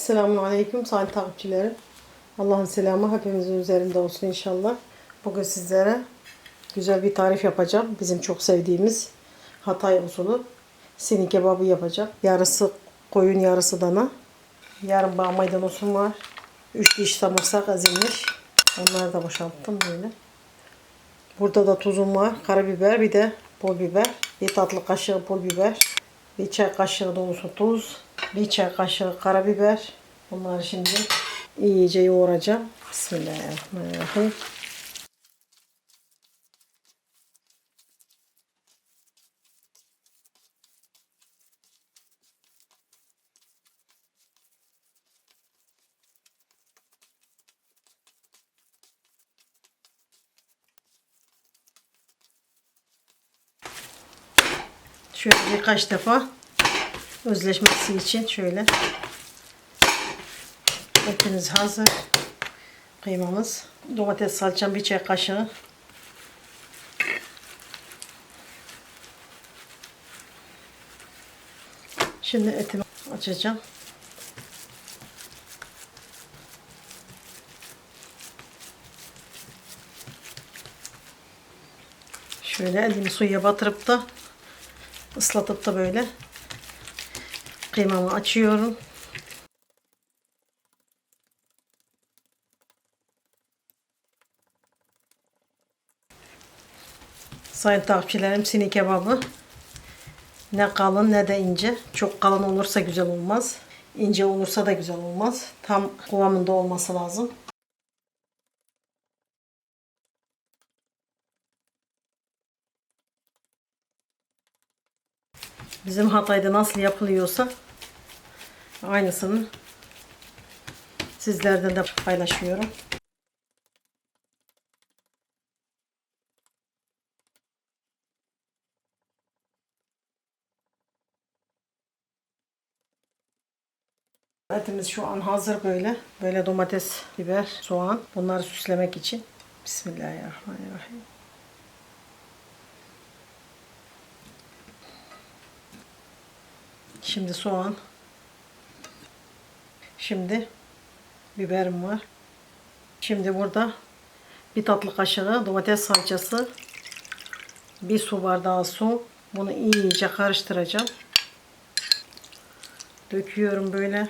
Esselamun Aleyküm sayın takipçilerim. Allah'ın selamı hepimizin üzerinde olsun inşallah. Bugün sizlere güzel bir tarif yapacağım. Bizim çok sevdiğimiz Hatay usulü sini kebabı yapacağım. Yarısı koyun yarısı dana. Yarım bağ maydanozum var. 3 diş sarımsak ezilmiş. Onları da boşalttım böyle. Burada da tuzum var. Karabiber bir de pul biber. Bir tatlı kaşığı pul biber. Bir çay kaşığı dolusu tuz. Bir çay kaşığı karabiber. Bunları şimdi iyice yoğuracağım. Bismillahirrahmanirrahim. Şöyle birkaç defa özleşmesi için şöyle etimiz hazır. Kıymamız. Domates salçam bir çay kaşığı. Şimdi etimi açacağım. Şöyle elimi suya batırıp da ıslatıp da böyle kıymamı açıyorum. Sayın takipçilerim sini kebabı ne kalın ne de ince. Çok kalın olursa güzel olmaz. İnce olursa da güzel olmaz. Tam kıvamında olması lazım. Bizim Hatay'da nasıl yapılıyorsa aynısını sizlerden de paylaşıyorum. Etimiz şu an hazır böyle. Böyle domates, biber, soğan. Bunları süslemek için. Bismillahirrahmanirrahim. Şimdi soğan. Şimdi biberim var. Şimdi burada bir tatlı kaşığı domates salçası. Bir su bardağı su. Bunu iyice karıştıracağım. Döküyorum böyle.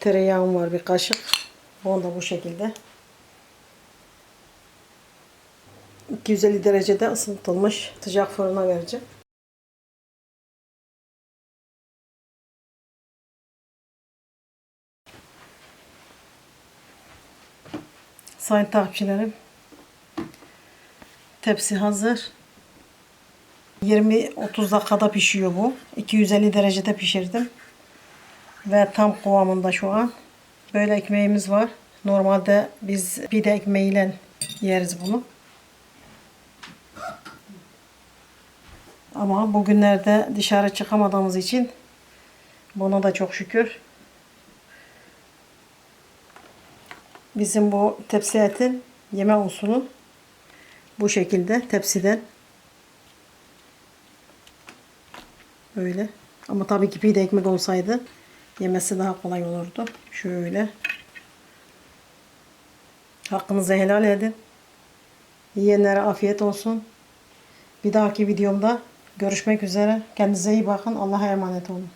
Tereyağım var bir kaşık. Bunu da bu şekilde. 250 derecede ısıtılmış sıcak fırına vereceğim. Sayın takipçilerim. Tepsi hazır. 20-30 dakikada pişiyor bu. 250 derecede pişirdim. Ve tam kıvamında şu an. Böyle ekmeğimiz var. Normalde biz pide ekmeğiyle yeriz bunu. Ama bugünlerde dışarı çıkamadığımız için buna da çok şükür. Bizim bu tepsi etin yeme usulü bu şekilde tepsiden böyle. Ama tabii ki pide ekmek olsaydı yemesi daha kolay olurdu. Şöyle. Hakkınızı helal edin. Yiyenlere afiyet olsun. Bir dahaki videomda görüşmek üzere. Kendinize iyi bakın. Allah'a emanet olun.